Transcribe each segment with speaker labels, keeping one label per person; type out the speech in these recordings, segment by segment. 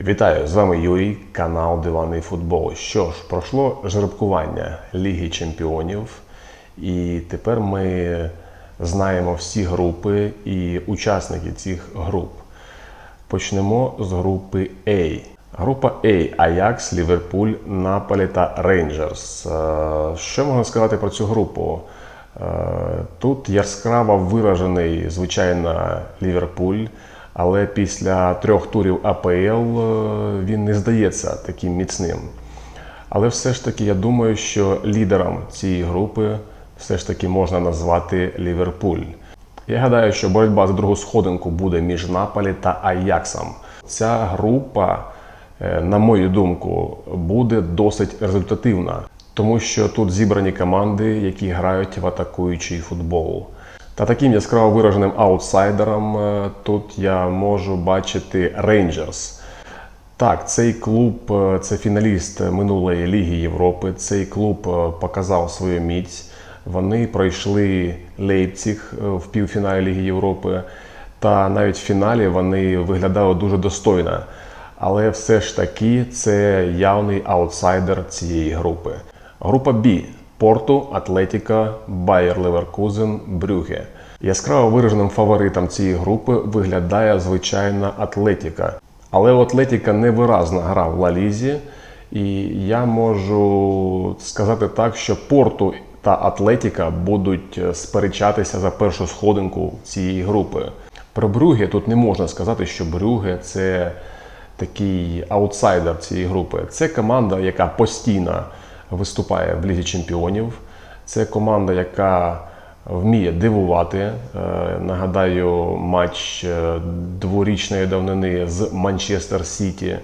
Speaker 1: Вітаю, з вами Юрій, канал Диваний Футбол. Що ж, пройшло жеребкування Ліги Чемпіонів, і тепер ми знаємо всі групи і учасники цих груп. Почнемо з групи А. Група А Аякс, Ліверпуль, Наполі та Рейнджерс. Е, Що можна сказати про цю групу? Е, Тут яскраво виражений, звичайно, Ліверпуль, але після трьох турів АПЛ е, він не здається таким міцним. Але все ж таки я думаю, що лідером цієї групи все ж таки можна назвати Ліверпуль. Я гадаю, що боротьба за другу сходинку буде між Наполі та Аяксом. Ця група, е, на мою думку, буде досить результативна, тому що тут зібрані команди, які грають в атакуючий футбол. Та таким яскраво вираженим аутсайдером е, тут я можу бачити Рейнджерс. Так, цей клуб е, це фіналіст минулої Ліги Європи. Цей клуб е, показав свою міць. Вони пройшли Лейпціг в півфіналі Ліги Європи, та навіть в фіналі вони виглядали дуже достойно. Але все ж таки це явний аутсайдер цієї групи. Група Б Порту, Атлетіка, Байер Леверкузен, Брюге. Яскраво вираженим фаворитом цієї групи виглядає звичайна Атлетіка. Але у Атлетіка невиразна гра в Лалізі, і я можу сказати так, що Порту та Атлетіка будуть е, сперечатися за першу сходинку цієї групи. Про Брюге тут не можна сказати, що Брюге це такий аутсайдер цієї групи. Це команда, яка постійно виступає в Лізі Чемпіонів. Це команда, яка вміє дивувати. Е, Нагадаю, матч е, дворічної давнини з Манчестер Сіті.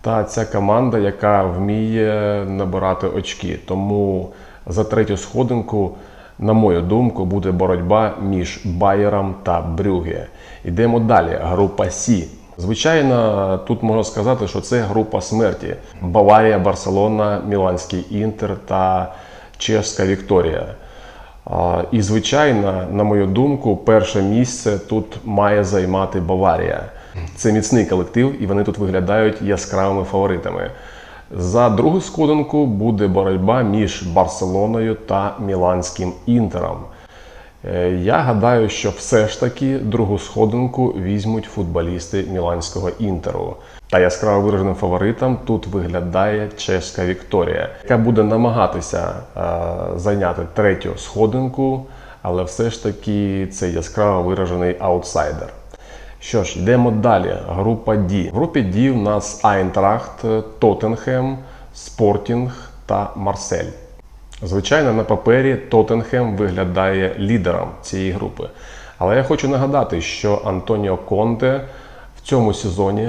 Speaker 1: Та ця команда, яка вміє набирати очки. Тому за третю сходинку, на мою думку, буде боротьба між Байером та Брюге. Йдемо далі. Група Сі. Звичайно, тут можна сказати, що це група смерті: Баварія, Барселона, Міланський Інтер та Чешська Вікторія. І, звичайно, на мою думку, перше місце тут має займати Баварія. Це міцний колектив, і вони тут виглядають яскравими фаворитами. За другу сходинку буде боротьба між Барселоною та Міланським Інтером. Е, Я гадаю, що все ж таки другу сходинку візьмуть футболісти Міланського інтеру. Та яскраво вираженим фаворитом тут виглядає чеська Вікторія, яка буде намагатися е, зайняти третю сходинку, але все ж таки це яскраво виражений аутсайдер. Що ж, йдемо далі. Група D. В групі D у нас Айнтрахт, Тоттенхем, Спортінг та Марсель. Звичайно, на папері Тоттенхем виглядає лідером цієї групи. Але я хочу нагадати, що Антоніо Конте в цьому сезоні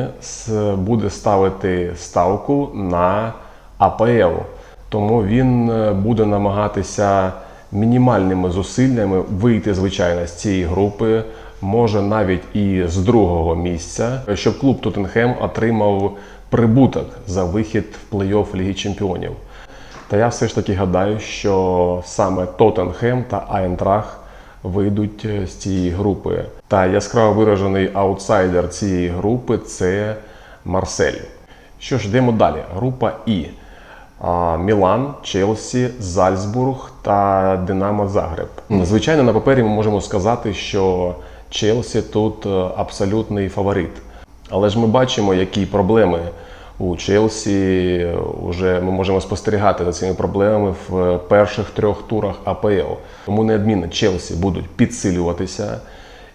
Speaker 1: буде ставити ставку на АПЛ. Тому він е, буде намагатися мінімальними зусиллями вийти, звичайно, з цієї групи, може навіть і з другого місця, щоб клуб Тоттенхем отримав прибуток за вихід в плей-офф Ліги Чемпіонів. Та я все ж таки гадаю, що саме Тоттенхем та Айнтрах вийдуть е, з цієї групи. Та яскраво виражений аутсайдер цієї групи це Марсель. Що ж, йдемо далі. Група І. Мілан, Челсі, Зальцбург та Динамо Загреб. Звичайно, на папері ми можемо сказати, що Челсі тут е, абсолютний фаворит. Але ж ми бачимо, які проблеми у Челсі. Уже ми можемо спостерігати за цими проблемами в перших трьох турах АПЛ. Тому неодмінно Челсі будуть підсилюватися,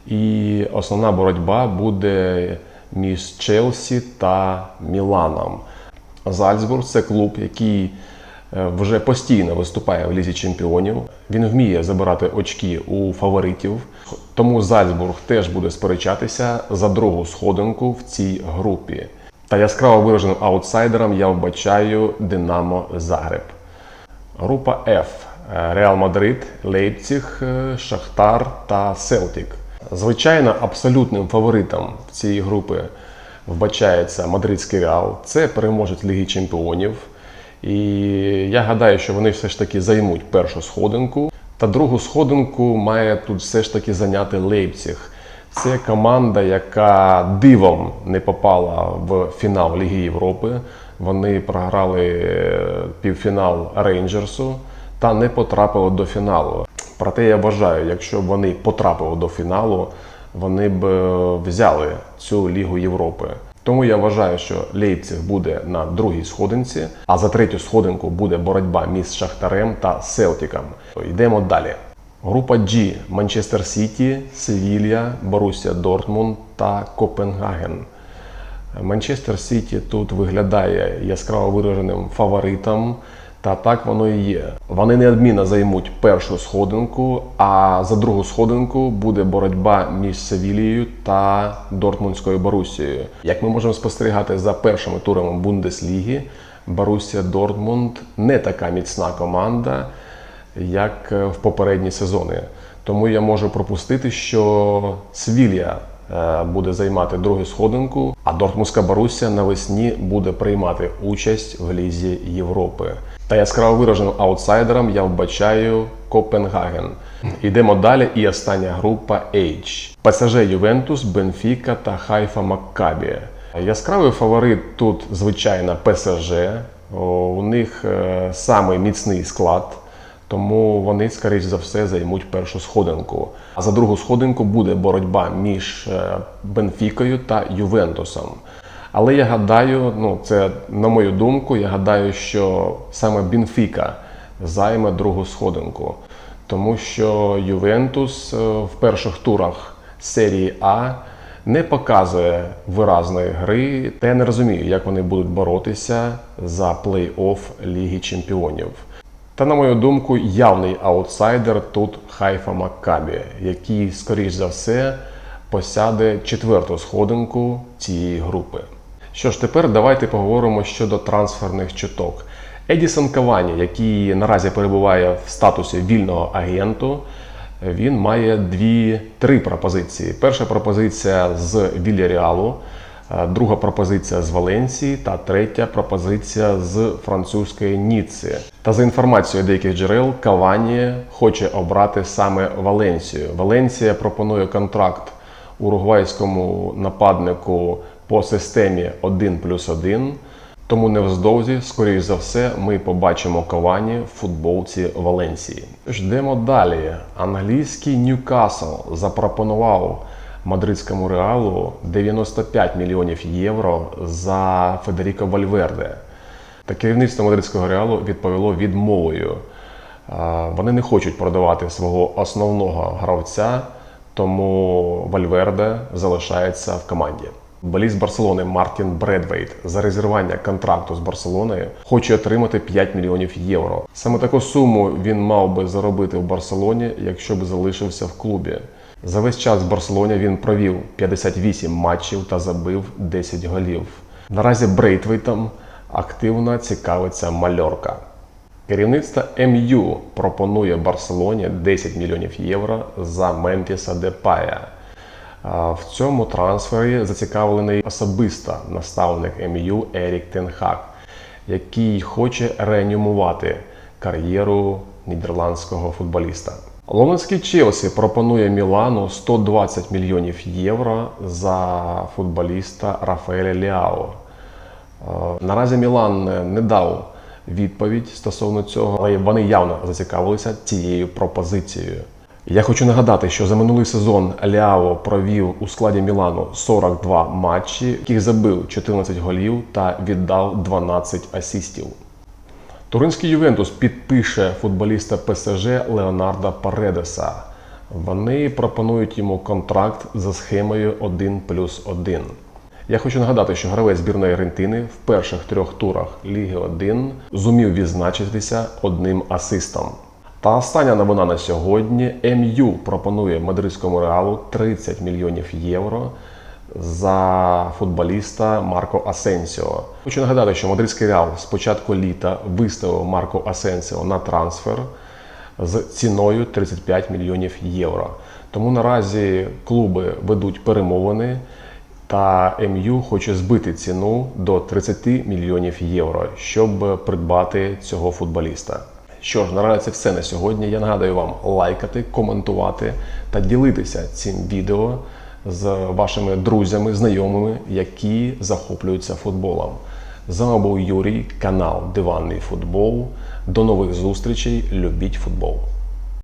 Speaker 1: і основна боротьба буде між Челсі та Міланом. Зальцбург це клуб, який е, вже постійно виступає в лізі чемпіонів. Він вміє забирати очки у фаворитів. Тому Зальцбург теж буде сперечатися за другу сходинку в цій групі. Та яскраво вираженим аутсайдером я вбачаю Динамо Загреб. Група F. Реал Мадрид, Лейпціг, е, Шахтар та Селтік. Звичайно, абсолютним фаворитом цієї групи вбачається мадридський Реал. Це переможець Ліги Чемпіонів. І я гадаю, що вони все ж таки займуть першу сходинку. Та другу сходинку має тут все ж таки зайняти Лейпціг. Це команда, яка дивом не попала в фінал Ліги Європи. Вони програли е, півфінал Рейнджерсу та не потрапили до фіналу. Проте я вважаю, якщо б вони потрапили до фіналу, вони б е, взяли цю Лігу Європи. Тому я вважаю, що Лейпциг буде на другій сходинці, а за третю сходинку буде боротьба між Шахтарем та Селтіком. Йдемо далі. Група G – Манчестер Сіті, Севілья, Боруссія Дортмунд та Копенгаген. Манчестер Сіті тут виглядає яскраво вираженим фаворитом, та так воно і є. Вони неодмінно займуть першу сходинку, а за другу сходинку буде боротьба між Севілією та Дортмундською Борусією. Як ми можемо спостерігати за першими турами Бундесліги, Борусія Дортмунд не така міцна команда, як е, в попередні сезони. Тому я можу пропустити, що Свілія е, буде займати другу сходинку, а Дортмундська Боруссія навесні буде приймати участь в Лізі Європи. Та яскраво вираженим аутсайдером я вбачаю Копенгаген. Йдемо далі. І остання група H. ПСЖ Ювентус, Бенфіка та Хайфа Маккабі. Яскравий фаворит тут, звичайно, ПСЖ. У них е, самий міцний склад. Тому вони, скоріш за все, займуть першу сходинку. А за другу сходинку буде боротьба між е, Бенфікою та Ювентусом. Але я гадаю, ну це на мою думку, я гадаю, що саме Бенфіка займе другу сходинку, тому що Ювентус е, в перших турах серії А не показує виразної гри, та я не розумію, як вони будуть боротися за плей-офф Ліги Чемпіонів. Та, на мою думку, явний аутсайдер тут Хайфа Маккабі, який, скоріш за все, посяде четверту сходинку цієї групи. Що ж, тепер давайте поговоримо щодо трансферних чуток. Едісон Кавані, який наразі перебуває в статусі вільного агенту, він має дві-три пропозиції. Перша пропозиція з Вільяреалу, е, друга пропозиція з Валенції та третя пропозиція з французької Ніцци. Та за інформацією деяких джерел, Кавані хоче обрати саме Валенсію. Валенсія пропонує контракт уругвайському нападнику по системі 1 плюс 1. Тому невздовзі, скоріш за все, ми побачимо Кавані в футболці Валенсії. Ждемо далі. Англійський Ньюкасл запропонував мадридському реалу 95 мільйонів євро за Федеріко Вальверде. Та керівництво мадридського реалу відповіло відмовою. Вони не хочуть продавати свого основного гравця, тому Вальверде залишається в команді. Боліст Барселони Мартін Бредвейт за резервування контракту з Барселоною хоче отримати 5 мільйонів євро. Саме таку суму він мав би заробити в Барселоні, якщо б залишився в клубі. За весь час в Барселоні він провів 58 матчів та забив 10 голів. Наразі Брейтвейтом активно цікавиться Мальорка. Керівництво МЮ пропонує Барселоні 10 мільйонів євро за Мемфіса Депая. В цьому трансфері зацікавлений особисто наставник МЮ Ерік Тенхак, який хоче реанімувати кар'єру нідерландського футболіста. Лондонський Челсі пропонує Мілану 120 мільйонів євро за футболіста Рафаеля Ліао. Е, Наразі Мілан не дав відповідь стосовно цього, але вони явно зацікавилися цією пропозицією. Я хочу нагадати, що за минулий сезон Ляо провів у складі Мілану 42 матчі, яких забив 14 голів та віддав 12 асістів. Туринський Ювентус підпише футболіста ПСЖ Леонарда Паредеса. Вони пропонують йому контракт за схемою 1 плюс 1. Я хочу нагадати, що гравець збірної Аргентини в перших трьох турах Ліги 1 зумів відзначитися одним асистом. Та остання новина на сьогодні МЮ пропонує мадридському реалу 30 мільйонів євро за футболіста Марко Асенсіо. Хочу нагадати, що мадридський реал з початку літа виставив Марко Асенсіо на трансфер з ціною 35 мільйонів євро. Тому наразі клуби ведуть перемовини. Та МЮ хоче збити ціну до 30 мільйонів євро, щоб придбати цього футболіста. Що ж, наразі це все на сьогодні. Я нагадую вам лайкати, коментувати та ділитися цим відео з вашими друзями, знайомими, які захоплюються футболом. З вами був Юрій, канал Диванний футбол. До нових зустрічей. Любіть футбол!